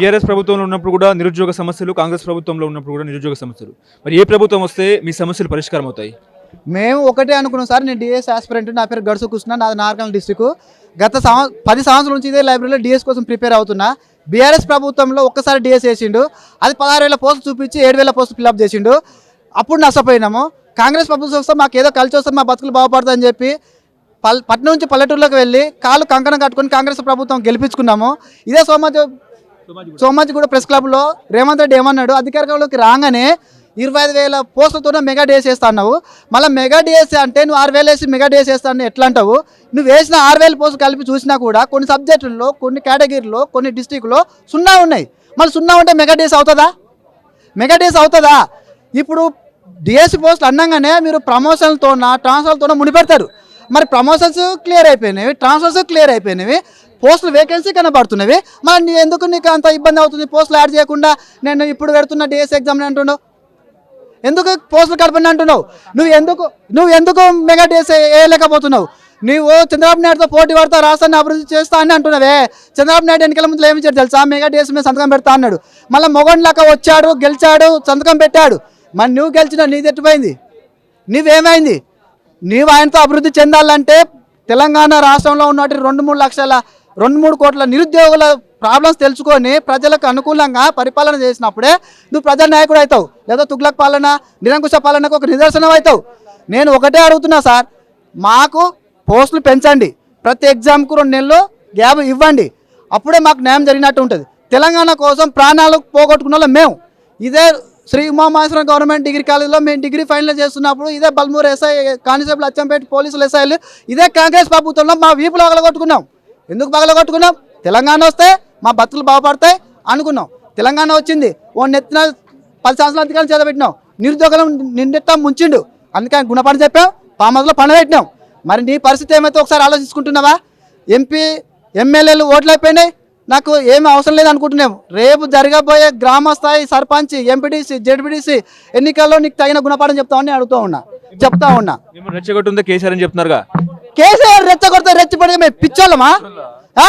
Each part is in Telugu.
బీఆర్ఎస్ ప్రభుత్వంలో ఉన్నప్పుడు కూడా నిరుద్యోగ సమస్యలు కాంగ్రెస్ ప్రభుత్వంలో ఉన్నప్పుడు కూడా నిరుద్యోగ సమస్యలు. మరి ఏ ప్రభుత్వం వస్తే మీ సమస్యలు పరిష్కారం అవుతాయి? మేము ఒకటే అనుకున్నాం సార్ నేను డిఎస్ ఆస్పిరెంట్ నా పేరు గడుసు కృష్ణ నాది నార్కల్ డిస్టిక్ గత సంవ పది సంవత్సరాల నుంచి ఇదే లైబ్రరీలో డిఎస్ కోసం ప్రిపేర్ అవుతున్నా. బీఆర్ఎస్ ప్రభుత్వంలో ఒక్కసారి డిఎస్ వేసిండు అది పదహారు వేల పోస్టులు చూపించి ఏడు వేల పోస్టులు ఫిల్అప్ చేసిండు. అప్పుడు నష్టపోయినాము. కాంగ్రెస్ ప్రభుత్వం వస్తే మాకు ఏదో కలిసి వస్తే మా బతుకులు బాగుపడతాయని చెప్పి పల్ పట్నం నుంచి పల్లెటూరులోకి వెళ్ళి కాళ్ళు కంకణం కట్టుకొని కాంగ్రెస్ ప్రభుత్వం గెలిపించుకున్నాము. ఇదే సోమాజ సోమాజి కూడా ప్రెస్ క్లబ్లో రేవంత్ రెడ్డి ఏమన్నాడు? అధికారంలోకి రాగానే ఇరవై ఐదు వేల పోస్టులతో మెగా డిఎస్ వేస్తా అన్నావు. మళ్ళీ మెగా డిఎస్ అంటే నువ్వు ఆరు వేలు వేసి మెగా డిఎస్ వేస్తాను ఎట్లా అంటావు? నువ్వు వేసిన ఆరు వేల పోస్టులు కలిపి చూసినా కూడా కొన్ని సబ్జెక్టుల్లో కొన్ని కేటగిరీలో కొన్ని డిస్టిక్లో సున్నా ఉన్నాయి. మళ్ళీ సున్నా ఉంటే మెగా డిఎస్ అవుతుందా? మెగా డేస్ అవుతుందా? ఇప్పుడు డిఎస్సి పోస్టులు అన్నాగానే మీరు ప్రమోషన్లతోన ట్రాన్స్ఫర్లతోన ముడిపెడతారు. మరి ప్రమోషన్స్ క్లియర్ అయిపోయినవి ట్రాన్స్ఫర్స్ క్లియర్ అయిపోయినవి. పోస్టులు వేకెన్సీ కనబడుతున్నవి. మరి నీ ఎందుకు నీకు అంత ఇబ్బంది అవుతుంది? పోస్టులు యాడ్ చేయకుండా నేను ఇప్పుడు పెడుతున్న డిఎస్ ఎగ్జామ్ అంటున్నావు? ఎందుకు పోస్టులు కడపండి అంటున్నావు? నువ్వు ఎందుకు నువ్వు ఎందుకు మెగా డిఎస్ వేయలేకపోతున్నావు? నువ్వు చంద్రబాబు నాయుడుతో పోటీ పడతా రాష్ట్రాన్ని అభివృద్ధి చేస్తా అని అంటున్నావే. చంద్రబాబు నాయుడు ఎన్నికల ముందు ఏమి ఇచ్చాడు తెలుసా? మెగా డిఎస్ మీద సంతకం పెడతా అన్నాడు. మళ్ళీ మొగండ్లాక వచ్చాడు గెలిచాడు సంతకం పెట్టాడు. మరి నువ్వు గెలిచిన నీది ఎట్టిపోయింది? నువ్వేమైంది నీవు ఆయనతో అభివృద్ధి చెందాలంటే తెలంగాణ రాష్ట్రంలో ఉన్నటువంటి రెండు మూడు లక్షల రెండు మూడు కోట్ల నిరుద్యోగుల ప్రాబ్లమ్స్ తెలుసుకొని ప్రజలకు అనుకూలంగా పరిపాలన చేసినప్పుడే నువ్వు ప్రజా నాయకుడు అవుతావు. లేదా తుగ్లక్ పాలన నిరంకుశ పాలనకు ఒక నిదర్శనం అవుతావు. నేను ఒకటే అడుగుతున్నా సార్ మాకు పోస్టులు పెంచండి. ప్రతి ఎగ్జామ్కు రెండు నెలలు గ్యాప్ ఇవ్వండి. అప్పుడే మాకు న్యాయం జరిగినట్టు ఉంటుంది. తెలంగాణ కోసం ప్రాణాలు పోగొట్టుకున్న మేము. ఇదే శ్రీ ఉమామహేశ్వరం గవర్నమెంట్ డిగ్రీ కాలేజీలో మేము డిగ్రీ ఫైనల్ చేస్తున్నప్పుడు ఇదే బల్మూరు ఎస్ఐ కానిస్టేబుల్ అచ్చంపేట పోలీసులు ఎస్ఐలు ఇదే కాంగ్రెస్ ప్రభుత్వంలో మా వీపులో కొట్టుకున్నాం ఎందుకు పగలగొట్టుకున్నాం? తెలంగాణ వస్తే మా బతుకులు బాగుపడతాయి అనుకున్నాం. తెలంగాణ వచ్చింది ఓ నెత్తిన పది సంవత్సరాల అధికారులు చదవబెట్టినాం నిరుద్యోగం నిండెట్టా ముంచిండు. అందుకని గుణపాఠం గుణపడి చెప్పాం పామదులో పండ పెట్టినాం. మరి నీ పరిస్థితి ఏమైతే ఒకసారి ఆలోచించుకుంటున్నావా? ఎంపీ ఎమ్మెల్యేలు ఓట్లు అయిపోయినాయి. నాకు ఏమి అవసరం లేదు అనుకుంటున్నాం. రేపు జరగబోయే గ్రామ స్థాయి సర్పంచ్ ఎంపీడీసీ జెడ్పీటీసీ ఎన్నికల్లో నీకు తగిన గుణపాఠం చెప్తామని అడుగుతూ ఉన్నా. చెప్తా ఉన్నా. రెచ్చగొట్టుందో కేసీఆర్ అని చెప్తున్నారుగా. కేసీఆర్ రెచ్చగొడితే రెచ్చిపడితే మేము పిచ్చోళ్ళమా? ఆ?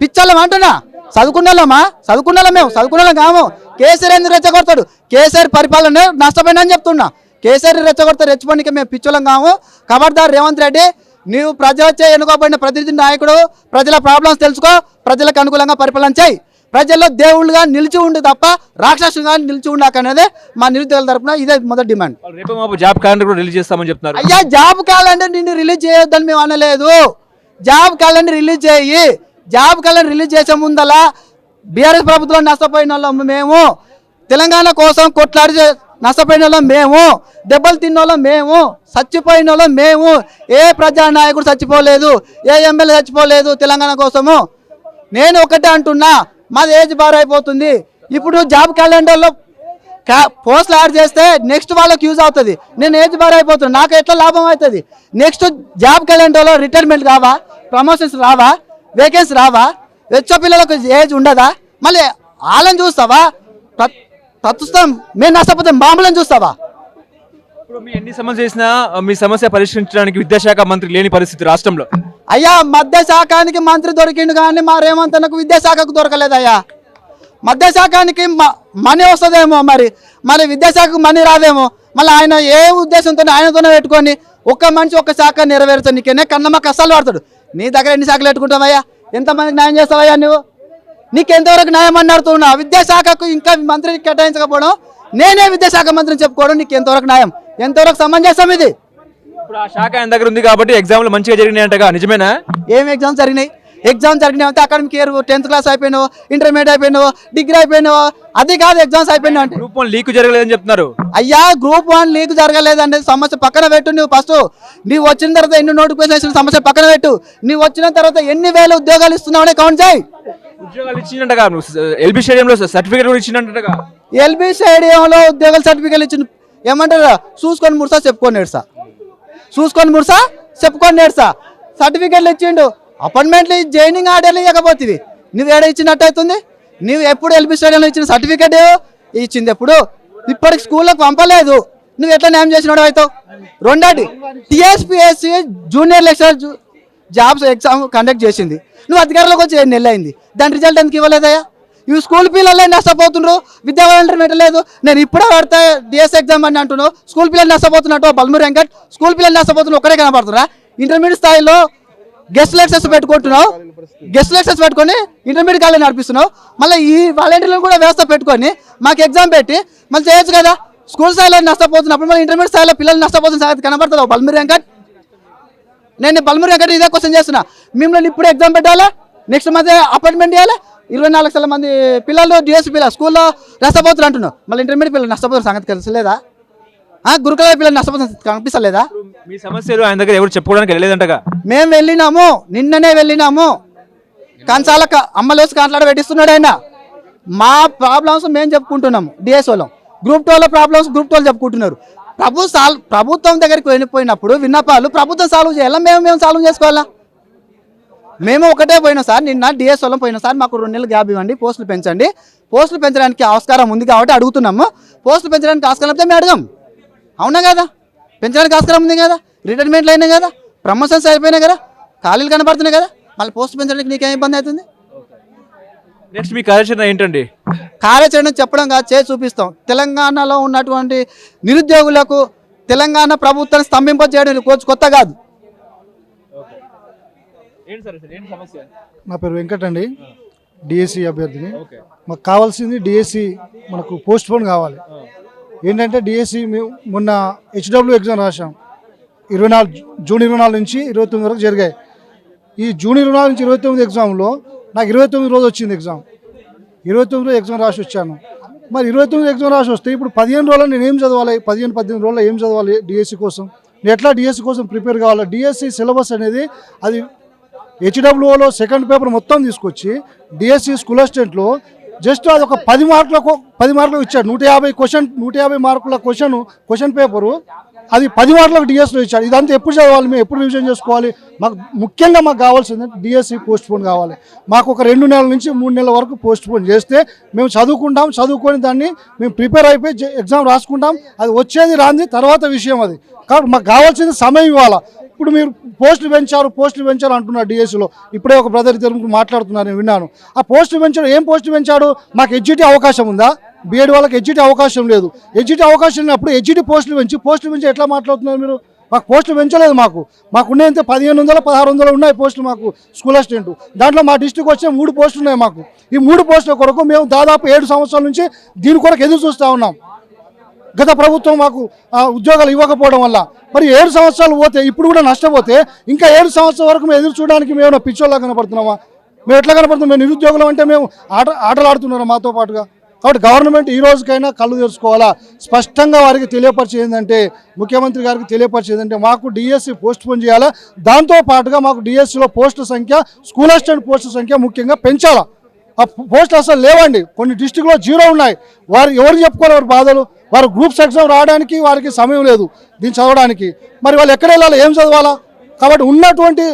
పిచ్చోళ్ళమా అంటున్నా? చదువుకున్నాళ్ళమా? చదువుకున్నాళ్ళం మేము చదువుకున్నాళ్ళం కాము. కేసీఆర్ ఎందుకు రెచ్చగొడతాడు? కేసీఆర్ పరిపాలన నష్టపోయినా అని చెప్తున్నా. కేసీఆర్ రెచ్చగొడితే రెచ్చపడికి మేము పిచ్చోళ్ళం కాము. ఖబర్దార్ రేవంత్ రెడ్డి నీవు ప్రజలచే ఎన్నుకోబడిన ప్రతినిధి నాయకుడు ప్రజల ప్రాబ్లమ్స్ తెలుసుకో ప్రజలకు అనుకూలంగా పరిపాలన చేయి. ప్రజల్లో దేవుళ్ళుగా నిలిచి ఉండు తప్ప రాక్షసులుగా నిలిచి ఉండకనేదే మా నిరుద్యోగుల తరపున ఇదే మొదటి డిమాండ్. వాళ్ళు రేపు మాపు జాబ్ క్యాలెండర్ కూడా రిలీజ్ చేస్తామని చెప్తున్నారు. అయ్యా జాబ్ క్యాలెండర్ నిన్ను రిలీజ్ చేయొద్దని మేము అనలేదు. జాబ్ క్యాలెండర్ రిలీజ్ చేయి. జాబ్ క్యాలెండర్ రిలీజ్ చేసే ముందలా బీఆర్ఎస్ ప్రభుత్వం నష్టపోయిన వాళ్ళం మేము. తెలంగాణ కోసం కొట్లాడి నష్టపోయిన వాళ్ళం మేము. దెబ్బలు తిన్న మేము. చచ్చిపోయిన వాళ్ళం మేము. ఏ ప్రజానాయకుడు చచ్చిపోలేదు ఏ ఎమ్మెల్యే చచ్చిపోలేదు తెలంగాణ కోసము. నేను ఒకటే అంటున్నా మాది ఏజ్ బార్ అయిపోతుంది. ఇప్పుడు జాబ్ క్యాలెండర్లో పోస్ట్లు యాడ్ చేస్తే నెక్స్ట్ వాళ్ళకి యూజ్ అవుతుంది. నేను ఏజ్ బార్ అయిపోతుంది నాకు ఎట్లా లాభం అవుతుంది? నెక్స్ట్ జాబ్ క్యాలెండర్లో రిటైర్మెంట్ రావా ప్రమోషన్స్ రావా? వేకెన్సీ రావా? వెచ్చ పిల్లలకు ఏజ్ ఉండదా? మళ్ళీ వాళ్ళని చూస్తావా? ప్ర- ప్రస్తుతం మేము నష్టపోతే మామూలను చూస్తావా? ఇప్పుడు మీ ఎన్ని సమస్య చేసినా మీ సమస్య పరిష్కరించడానికి విద్యాశాఖ మంత్రి లేని పరిస్థితి రాష్ట్రంలో. అయ్యా మధ్య శాఖానికి మంత్రి దొరికిండు కానీ మా రేవంత్ అన్నకు విద్యాశాఖకు దొరకలేదయ్యా మధ్య శాఖానికి మ- మనీ వస్తుందేమో మరి. మరి విద్యాశాఖకు మనీ రాదేమో. మళ్ళీ ఆయన ఏ ఉద్దేశంతో ఆయనతోనే పెట్టుకొని ఒక్క మనిషి ఒక్క శాఖ నెరవేర్చు నీకేనే కన్నమ్మ కష్టాలు పడతాడు. నీ దగ్గర ఎన్ని శాఖలు పెట్టుకుంటావయ్యా ఎంతమందికి న్యాయం చేస్తావయ్యా నువ్వు? నీకు ఎంతవరకు న్యాయం అన్నాడుతున్నావు? విద్యాశాఖకు ఇంకా మంత్రికి కేటాయించకపోవడం నేనే విద్యాశాఖ మంత్రిని చెప్పుకోవడం నీకు ఎంతవరకు న్యాయం? ఎంతవరకు సమంజసం ఇది? ఇప్పుడు ఆ శాఖ ఆయన దగ్గర ఉంది కాబట్టి ఎగ్జామ్లు మంచిగా జరిగినాయంటగా నిజమేనా? ఏం ఎగ్జామ్స్ జరిగినాయి? ఎగ్జామ్స్ జరిగినాయి అంటే అకాడమిక్ ఇయర్ టెన్త్ క్లాస్ అయిపోయినావు? ఇంటర్మీడియట్ అయిపోయినావు? డిగ్రీ అయిపోయినావు? అది కాదు ఎగ్జామ్స్ అయిపోయినావు అంటే. గ్రూప్ వన్ లీక్ జరగలేదని చెప్తున్నారు. అయ్యా గ్రూప్ వన్ లీక్ జరగలేదంటే సమస్య పక్కన పెట్టు నువ్వు ఫస్ట్ నీవు వచ్చిన తర్వాత ఎన్ని నోటిఫికేషన్ సమస్య పక్కన పెట్టు. నీవు వచ్చిన తర్వాత ఎన్ని వేల ఉద్యోగాలు ఇస్తున్నావు కౌంట్ చేయి. ఉద్యోగాలు ఇచ్చిందంటగా ఎల్బీ స్టేడియంలో సర్టిఫికేట్ కూడా ఇచ్చిందంటగా ఎల్బీ స్టేడియంలో ఉద్యోగాల సర్టిఫికేట్ ఇచ్చిన ఏమంటారు? చూసుకొని ముడుసా చెప్పుకొని నేర్సా చూసుకొని ముడుసా చెప్పుకొని నేర్సా సర్టిఫికేట్లు ఇచ్చిండు. అపాయింట్మెంట్లు జాయినింగ్ ఆర్డర్లు ఇవ్వకపోతుంది నువ్వు ఏడ ఇచ్చినట్టు అవుతుంది? నువ్వు ఎప్పుడు ఎల్బీ స్టేడియంలో ఇచ్చిన సర్టిఫికేట్ ఇచ్చింది ఎప్పుడు? ఇప్పటికి స్కూల్లోకి పంపలేదు. నువ్వు ఎట్లా న్యాయం చేసినాడు అవుతావు? రెండోది TSPSC junior lecturer jobs exam conduct చేసింది. నువ్వు అధికారంలోకి వచ్చి ఎన్ని నెలలు అయింది దాని రిజల్ట్ ఎందుకు ఇవ్వలేదయ్యా? ఇవి స్కూల్ పిల్లలే నష్టపోతుండ్రు. విద్యా వాలంటీర్ పెట్టలేదు నేను ఇప్పుడే పెడతా డిఎస్ ఎగ్జామ్ అని అంటున్నావు. స్కూల్ పిల్లలు నష్టపోతున్నట్టు బల్మూరి వెంకట్? స్కూల్ పిల్లలు నష్టపోతున్న ఒక్కడే కనపడుతున్నా ఇంటర్మీడియట్ స్థాయిలో గెస్ట్ లెక్చర్స్ పెట్టుకుంటున్నావు. గెస్ట్ లెక్చర్స్ పెట్టుకొని ఇంటర్మీడియట్ కాలేజ్ నడిపిస్తున్నావు. మళ్ళీ ఈ వాలంటీర్లను కూడా వ్యవస్థ పెట్టుకొని మాకు ఎగ్జామ్ పెట్టి మళ్ళీ చేయొచ్చు కదా? స్కూల్ స్థాయిలో నష్టపోతున్నప్పుడు మళ్ళీ ఇంటర్మీడియట్ స్థాయిలో పిల్లలు నష్టపోతున్న సంగతి కనబడుతుంది బల్మీర్ వెంకట్ నేను బల్మూరి వెంకట ఇదే క్వశ్చన్ చేస్తున్నా. మిమ్మల్ని ఇప్పుడు ఎగ్జామ్ పెట్టాలా? నెక్స్ట్ మంత్ అపాయింట్మెంట్ ఇవ్వాలి ఇరవై నాలుగు లక్షల మంది పిల్లలు డిఎస్సీ పిల్లలు స్కూల్లో నష్టపోతున్నారు అంటున్నావు మళ్ళీ ఇంటర్మీడియట్ పిల్లలు నష్టపోతున్న సంగతి తెలుసలేదా? ఆ, గురుకుల పిల్లలు నష్టపోతున్న కనిపిస్తలేదా? మీ సమస్యలు ఆయన దగ్గర ఎవరు చెప్పుకోవడానికి వెళ్ళలేదంటగా. మేము వెళ్ళినాము నిన్ననే వెళ్ళినాము. కంచాల అమ్మలోసి కాంట్లాడ పెట్టిస్తున్నాడు ఆయన. మా ప్రాబ్లమ్స్ మేము చెప్పుకుంటున్నాము డిఎస్ఓలో గ్రూప్ టూలో ప్రాబ్లమ్స్ గ్రూప్ టూలో చెప్పుకుంటున్నారు. ప్రభు సాల్వ్ ప్రభుత్వం దగ్గరికి వెళ్ళిపోయినప్పుడు విన్నపాలు ప్రభుత్వం సాల్వ్ చేయాలా? మేము మేము సాల్వ్ చేసుకోవాలా? మేము ఒకటే పోయినా సార్ నిన్న డిఎస్ఓలో పోయినా సార్ మాకు రెండు నెలలు గ్యాప్ ఇవ్వండి పోస్టులు పెంచండి. పోస్టులు పెంచడానికి ఆస్కారం ఉంది కాబట్టి అడుగుతున్నాము. పోస్టులు పెంచడానికి ఆస్కారం అయితే మేము అడగం. అవునా కదా? పెంచడానికి ఆస్కారం ఉంది కదా? రిటైర్మెంట్లు అయినాయి కదా? ప్రమోషన్స్ అయిపోయినాయి కదా? ఖాళీలు కనబడుతున్నాయి కదా? మళ్ళీ పోస్ట్ పెంచడానికి నీకేం ఇబ్బంది అవుతుంది? నెక్స్ట్ మీ కార్యాచరణ ఏంటండి? కార్యాచరణ చెప్పడం కాదు చేసి చూపిస్తాం. తెలంగాణలో ఉన్నటువంటి నిరుద్యోగులకు తెలంగాణ ప్రభుత్వాన్ని స్తంభింప చేయడం కొ- కొత్త కాదు. ఏంటి సార్ ఏంటి సమస్య? నా పేరు వెంకట్ అండి. డిఎస్సి అభ్యర్థిని. ఓకే మాకు కావాల్సింది డిఎస్సి మనకు పోస్ట్ పోన్ కావాలి. ఏంటంటే డిఎస్సి మేము మొన్న హెచ్డబ్ల్యూ ఎగ్జామ్ రాసాం ఇరవై నాలుగు జూన్ ఇరవై నాలుగు నుంచి ఇరవై తొమ్మిది వరకు జరిగాయి. ఈ జూన్ ఇరవై నాలుగు నుంచి ఇరవై తొమ్మిది ఎగ్జామ్లో నాకు ఇరవై తొమ్మిది రోజు వచ్చింది ఎగ్జామ్. ఇరవై తొమ్మిది రోజు ఎగ్జామ్ రాసి వచ్చాను. మరి ఇరవై తొమ్మిది ఎగ్జామ్ రాసి వస్తే ఇప్పుడు పదిహేను రోజులు నేను ఏం చదవాలి? పదిహేను పద్దెనిమిది రోజుల్లో ఏం చదవాలి డిఎస్సి కోసం? నేను ఎట్లా డిఎస్సి కోసం ప్రిపేర్ కావాలి? డిఎస్సి సిలబస్ అనేది అది హెచ్డబ్ల్యూఓలో సెకండ్ పేపర్ మొత్తం తీసుకొచ్చి డిఎస్సి స్కూల్ అసిస్టెంట్లో జస్ట్ అది ఒక పది మార్కులకు పది మార్కులకు ఇచ్చాడు. నూట యాభై క్వశ్చన్ నూట యాభై మార్కుల క్వశ్చన్ క్వశ్చన్ పేపరు అది పది మార్కులకు డిఎస్లో ఇచ్చాడు. ఇదంతా ఎప్పుడు చదవాలి మేము ఎప్పుడు రివిజన్ చేసుకోవాలి? మాకు ముఖ్యంగా మాకు కావాల్సింది డిఎస్సి పోస్ట్ పోన్ కావాలి. మాకు ఒక రెండు నెలల నుంచి మూడు నెలల వరకు పోస్ట్ పోన్ చేస్తే మేము చదువుకుంటాం చదువుకొని దాన్ని మేము ప్రిపేర్ అయిపోయి ఎగ్జామ్ రాసుకుంటాం. అది వచ్చేది రాంది తర్వాత విషయం అది. కాబట్టి మాకు కావాల్సింది సమయం ఇవ్వాలా? ఇప్పుడు మీరు పోస్టులు పెంచారు పోస్టులు పెంచారు అంటున్నారు డిఎస్సిలో ఇప్పుడే ఒక బ్రదర్ ఇద్దరు మాట్లాడుతున్నారు నేను విన్నాను. ఆ పోస్టులు పెంచాడు ఏం పోస్టులు పెంచాడు మాకు హెచ్జిటి అవకాశం ఉందా? బీఎడ్ వాళ్ళకి హెచ్జిటి అవకాశం లేదు. ఎగ్జిట్ అవకాశం లేనప్పుడు హెచ్జిటి పోస్టులు పెంచి పోస్టులు పెంచి ఎట్లా మాట్లాడుతున్నారు మీరు? మాకు పోస్టులు పెంచలేదు మాకు. మాకు ఉండేంత పదిహేను వందల పదహారు వందలు ఉన్నాయి పోస్టులు మాకు స్కూల్ అసిస్టెంట్. దాంట్లో మా డిస్టిక్ వచ్చే మూడు పోస్టులు ఉన్నాయి మాకు. ఈ మూడు పోస్టుల కొరకు మేము దాదాపు ఏడు సంవత్సరాల నుంచి దీని కొరకు ఎదురు చూస్తూ ఉన్నాం. గత ప్రభుత్వం మాకు ఉద్యోగాలు ఇవ్వకపోవడం వల్ల. మరి ఏడు సంవత్సరాలు పోతే ఇప్పుడు కూడా నష్టపోతే ఇంకా ఏడు సంవత్సరాల వరకు మేము ఎదురు చూడడానికి మేము పిచ్చోళ్ళ కనపడుతున్నామా? మేము ఎట్లా కనపడుతున్నాం? మేము నిరుద్యోగులం అంటే మేము ఆట ఆటలాడుతున్నారా మాతో పాటుగా? కాబట్టి గవర్నమెంట్ ఈ రోజుకైనా కళ్ళు తెరుచుకోవాలా? స్పష్టంగా వారికి తెలియపరిచేది ఏంటంటే ముఖ్యమంత్రి గారికి తెలియపరిచేది ఏంటంటే మాకు డిఎస్సి పోస్ట్ పోన్ చేయాలా? దాంతో పాటుగా మాకు డిఎస్సిలో పోస్టుల సంఖ్య స్కూల్ అసిస్టెంట్ పోస్టుల సంఖ్య ముఖ్యంగా పెంచాలా? ఆ పోస్టులు అసలు లేవండి. కొన్ని డిస్టిక్లో జీరో ఉన్నాయి. వారు ఎవరు చెప్పుకోవాలి వారి బాధలు? వారు గ్రూప్స్ ఎగ్జామ్ రావడానికి వారికి సమయం లేదు దీన్ని చదవడానికి. మరి వాళ్ళు ఎక్కడ వెళ్ళాలి? ఏం చదవాలా? కాబట్టి ఉన్నటువంటి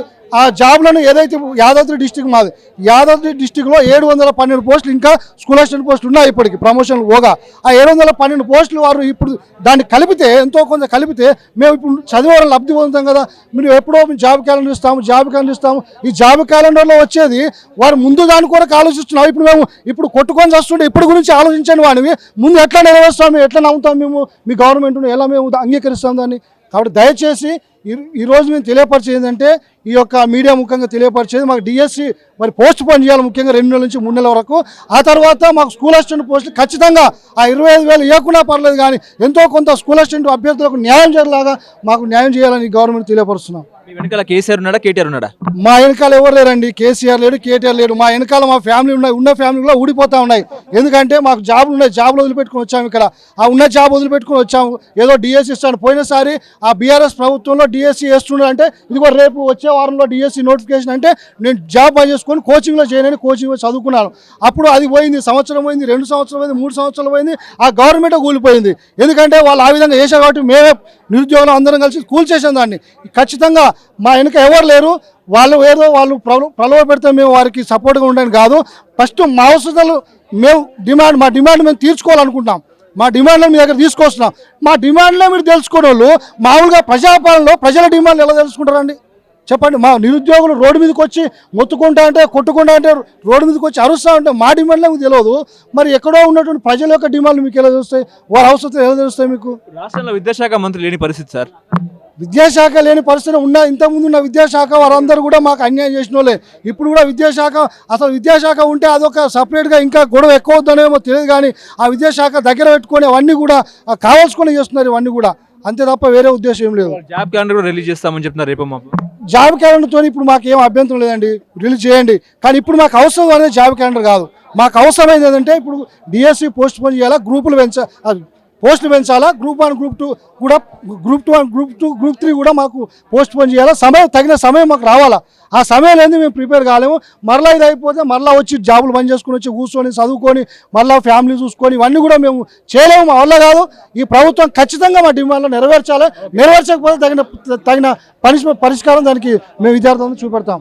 ఆ జాబ్లను ఏదైతే యాదాద్రి డిస్టిక్ మాది యాదాద్రి డిస్టిక్లో ఏడు వందల పన్నెండు పోస్టులు ఇంకా స్కూల్ అసిస్టెంట్ పోస్టులు ఉన్నాయి ఇప్పటికి ప్రమోషన్లు పోగా. ఆ ఏడు వందల పన్నెండు పోస్టులు వారు ఇప్పుడు దాన్ని కలిపితే ఎంతో కొంత కలిపితే మేము ఇప్పుడు చదివే లబ్ధి పొందుతాం కదా. మీరు ఎప్పుడో మేము జాబ్ క్యాలెండర్ ఇస్తాము జాబ్ క్యాలెండర్ ఇస్తాము. ఈ జాబ్ క్యాలెండర్లో వచ్చేది వారు ముందు దాని కొరకు ఆలోచిస్తున్నాం. ఇప్పుడు మేము ఇప్పుడు కొట్టుకొని వస్తుంటే ఇప్పుడు గురించి ఆలోచించండి వాడివి. ముందు ఎట్లా నెరవేరుస్తాము ఎట్లా నమ్ముతాం మేము? మీ గవర్నమెంట్ను ఎలా మేము అంగీకరిస్తాం దాన్ని? కాబట్టి దయచేసి ఈ ఈ రోజు మేము తెలియపరిచేది ఏంటంటే ఈ యొక్క మీడియా ముఖ్యంగా తెలియపరిచేది మాకు డిఎస్సి మరి పోస్ట్ పోన్ చేయాలి ముఖ్యంగా రెండు నెలల నుంచి మూడు నెలల వరకు. ఆ తర్వాత మాకు స్కూల్ అసిస్టెంట్ పోస్టులు ఖచ్చితంగా ఆ ఇరవై ఐదు వేలు ఇవ్వకుండా పర్లేదు కానీ ఎంతో కొంత స్కూల్ అసిస్టెంట్ అభ్యర్థులకు న్యాయం చేయలాగా మాకు న్యాయం చేయాలని గవర్నమెంట్ తెలియపరుస్తున్నాం. మీ వెనకాల కేసీఆర్ ఉన్నాడా కేటీఆర్ ఉన్నాడా? మా వెనకాల ఎవరు లేరండి? కేసీఆర్ లేడు కేటీఆర్ లేడు. మా వెనకాల మా ఫ్యామిలీ ఉన్నాయి ఉన్న ఫ్యామిలీ కూడా ఊడిపోతా ఉన్నాయి. ఎందుకంటే మాకు జాబులు ఉన్నాయి జాబులు వదిలిపెట్టుకుని వచ్చాము ఇక్కడ. ఆ ఉన్న జాబ్ వదిలిపెట్టుకుని వచ్చాము. ఏదో డిఎస్సి ఇస్తాను పోయినసారి ఆ బీఆర్ఎస్ ప్రభుత్వంలో డిఎస్సి వేస్తున్నాడు అంటే ఇదిగో రేపు వచ్చే వారంలో డిఎస్సి నోటిఫికేషన్ అంటే నేను జాబ్ పని చేసుకొని కోచింగ్లో చేయనని కోచింగ్ చదువుకున్నాను. అప్పుడు అది పోయింది సంవత్సరం పోయింది రెండు సంవత్సరాలు పోయింది మూడు సంవత్సరాలు పోయింది. ఆ గవర్నమెంట్ కూలిపోయింది. ఎందుకంటే వాళ్ళు ఆ విధంగా చేశారు కాబట్టి మేమే నిరుద్యోగులు అందరం కలిసి కూల్ చేసాం దాన్ని. ఖచ్చితంగా మా వెనుక ఎవరు లేరు. వాళ్ళు ఏదో వాళ్ళు ప్రలో ప్రలోభ పెడితే మేము వారికి సపోర్ట్గా ఉండని కాదు. ఫస్ట్ మా అవసరాలు మేము డిమాండ్ మా డిమాండ్ మేము తీర్చుకోవాలనుకుంటున్నాం. మా డిమాండ్లను మీ దగ్గర తీసుకొస్తున్నాం. మా డిమాండ్లో మీరు తెలుసుకునే వాళ్ళు మామూలుగా ప్రజాపాలనలో ప్రజల డిమాండ్లు ఎలా తెలుసుకుంటారండి? చెప్పండి మా నిరుద్యోగులు రోడ్డు మీదకి వచ్చి మొత్తుకుంటా అంటే కొట్టుకుంటా అంటే రోడ్డు మీదకి వచ్చి అరుస్తూ ఉంటే మా డిమాండ్లు మీకు తెలియదు మరి ఎక్కడో ఉన్నటువంటి ప్రజల యొక్క డిమాండ్లు మీకు ఎలా తెలుస్తాయి? వారి అవసరం ఎలా తెలుస్తాయి మీకు? రాష్ట్రంలో విద్యాశాఖ మంత్రి లేని పరిస్థితి సార్. విద్యాశాఖ లేని పరిస్థితి ఉన్న ఇంతకుముందు ఉన్న విద్యాశాఖ వారందరూ కూడా మాకు అన్యాయం చేసిన వాళ్ళే. ఇప్పుడు కూడా విద్యాశాఖ అసలు విద్యాశాఖ ఉంటే అదొక సపరేట్గా ఇంకా గొడవ ఎక్కువ అవుతుందేమో తెలియదు కానీ ఆ విద్యాశాఖ దగ్గర పెట్టుకొని అవన్నీ కూడా కావాల్సుకొని చేస్తున్నారు ఇవన్నీ కూడా. అంతే తప్ప వేరే ఉద్దేశం ఏం లేదు. జాబ్ క్యాలెండర్ కూడా రిలీజ్ చేస్తామని చెప్తున్నారు రేపు మాపు జాబ్ క్యాలెండర్తో ఇప్పుడు మాకు ఏం అభ్యంతరం లేదండి. రిలీజ్ చేయండి. కానీ ఇప్పుడు మాకు అవసరం అనేది జాబ్ క్యాలెండర్ కాదు. మాకు అవసరమైంది ఏంటంటే ఇప్పుడు డిఎస్సి పోస్ట్ పోన్ చేయాలా? గ్రూపులు పెంచ పోస్టులు పెంచాలా? గ్రూప్ వన్ గ్రూప్ టూ కూడా group two and group two group three కూడా మాకు పోస్ట్ పోన్ చేయాలా? సమయం తగిన సమయం మాకు రావాలా? ఆ సమయం లేదు మేము ప్రిపేర్ కాలేము. మరలా ఇది అయిపోతే మరలా వచ్చి జాబులు బంద్ చేసుకుని వచ్చి కూర్చొని చదువుకొని మరలా ఫ్యామిలీ చూసుకొని ఇవన్నీ కూడా మేము చేయలేము. మా వల్ల కాదు. ఈ ప్రభుత్వం ఖచ్చితంగా మా డిమాండ్లు నెరవేర్చాలి. నెరవేర్చకపోతే తగిన తగిన పనిష్మెంట్ పరిష్కారం దానికి మేము విద్యార్థులను చూపెడతాం.